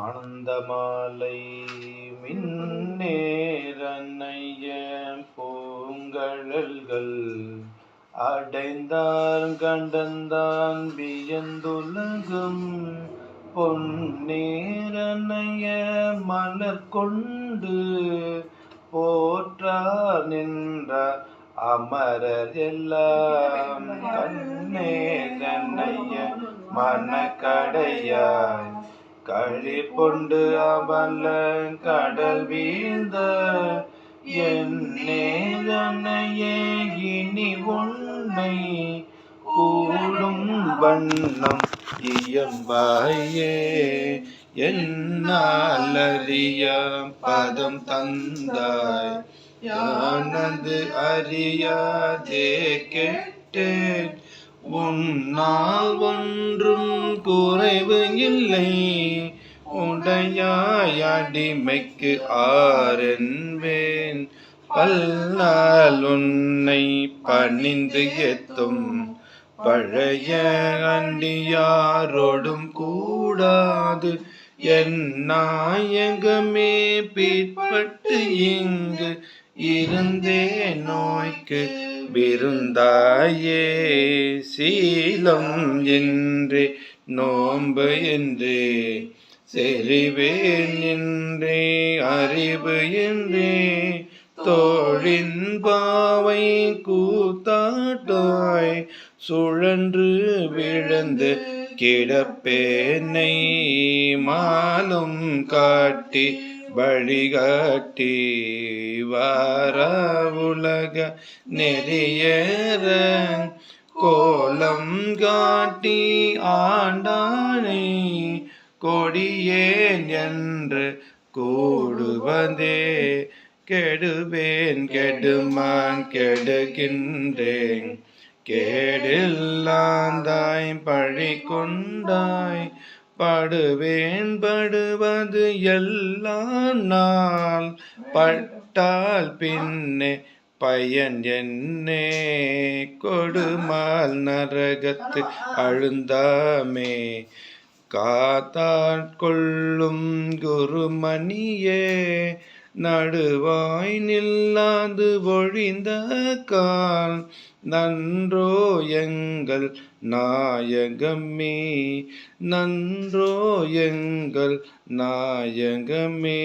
ஆனந்தமாலை மின்னேரனைய பூங்கழல்கள் அடைந்தார் கண்டந்தான் வியந்துலகம் பொன்னேரனைய மலர் கொண்டு போற்றார் நின்ற அமரர் எல்லாம். கண்ணே கண்ணேரனைய மனக்கடையாய் கழி கொண்டு அவல கடல் வீழ்ந்த என்னையே இனி உன்னை கூடும் வண்ணம் இயம்பாயே. என்னாலறிய பதம் தந்தாய். யானது அறியாதே கேட்டேன். உன்னால் ஒன்றும் குறைவு இல்லை. உடையாய் அடிமைக்கு ஆரென்வேன் பல்லால் உன்னை பணிந்து எத்தும் பழைய அண்டியாரோடும் கூடாது. என் நாயகமே பிற்பட்டு இங்கு இருந்தே நோய்க்கு விருந்தாயே. சீலம் என்றே நோம்பு என்றே. செறிவே என்றே அறிவு என்றே. தோழின் பாவை கூத்தாட்டாய். சுழன்று விழுந்து கிடப்பேனை மாலும் காட்டி வழிகாட்டி வார உலக நெறியேற கோலம் காட்டி ஆண்டானே கொடியேன் என்று கூடுவதே. கெடுவேன் கெடுமான் கெடுகின்றேன். கேடில்லாந்தாய் பழி கொண்டாய் படுவேன் படுவது எல்லாம் நாள் பட்டால் பின்னே பயன் என்னே? கொடுமால் நரகத்து அழுந்தாமே. காத்தாட்கொள்ளும் குருமணியே நடுவாய் நில்லாது ஒழிந்த கால். நன்றோ எங்கள் நாயகமே நன்றோ எங்கள் நாயகமே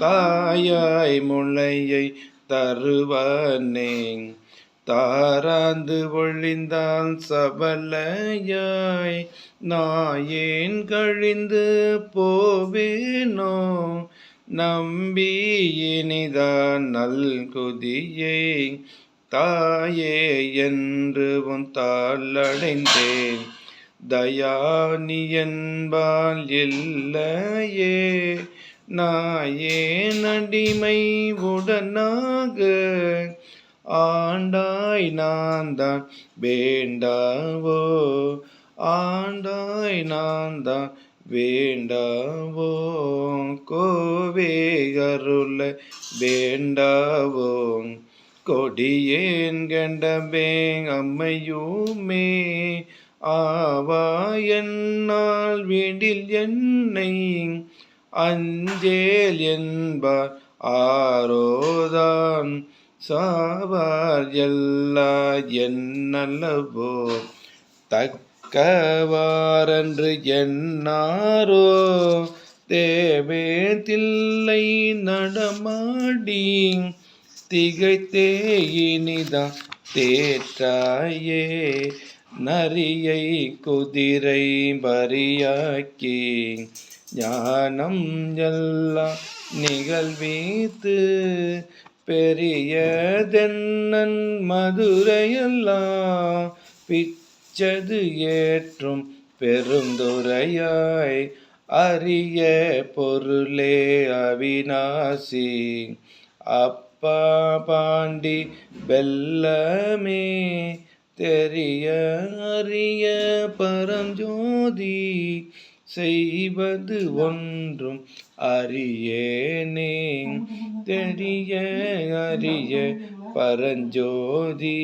தாயாய் முளையை தருவானே. தாராந்து ஒழிந்தால் சபலையாய் நாயேன் கழிந்து போவேனோ. நம்பி இனிதான் நல்குதியே தாயே என்று உன் தாளடைந்தேன். தயானி என்பால் இல்லையே நாயே நடிமை உடனாக. ஆண்டாய் நான் தான் வேண்டாவோ? ஆண்டாய் நான் தான் வேண்டாவோ? கோவே அருள வேண்டாவோ கொடியேன் கண்டபே அம்மையுமே. ஆவா என்னால் வீடில் என்னை அஞ்சேல் என்பார் ஆரோதான் சாவார் எல்லா என்னல்லவோ. தக்கவாரன்று என்னாரோ தேவே தில்லை நடமாடி. திகைத்தே இனிதா தேற்றாயே நரியை குதிரை பரியாக்கி ஞானம் எல்லாம் நிகழ்வீத்து பெரியதென்னன் மதுரையெல்லாம் பிச்சது ஏற்றும் பெருந்துரையாய் அரிய பொருளே அவிநாசி அப் பாண்டி வெல்லமே தெரிய அறிய பரஞ்சோதி செய்வது ஒன்றும் அறியேனே. தெரிய அறிய பரஞ்சோதி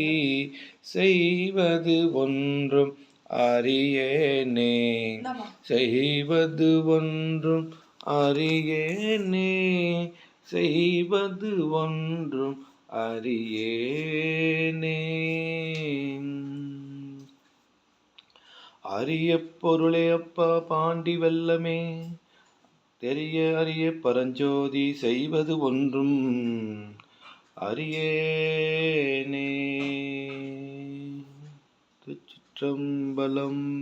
செய்வது ஒன்றும் அறியேனே. செய்வது ஒன்றும் அறியேனே. செய்வது ஒன்றும் அறியேனே. அரிய பொருளே அப்பா பாண்டி வெல்லமே. தெரிய அரிய பரஞ்சோதி செய்வது ஒன்றும் அரியேனே திருச்சிற்றம்பலம்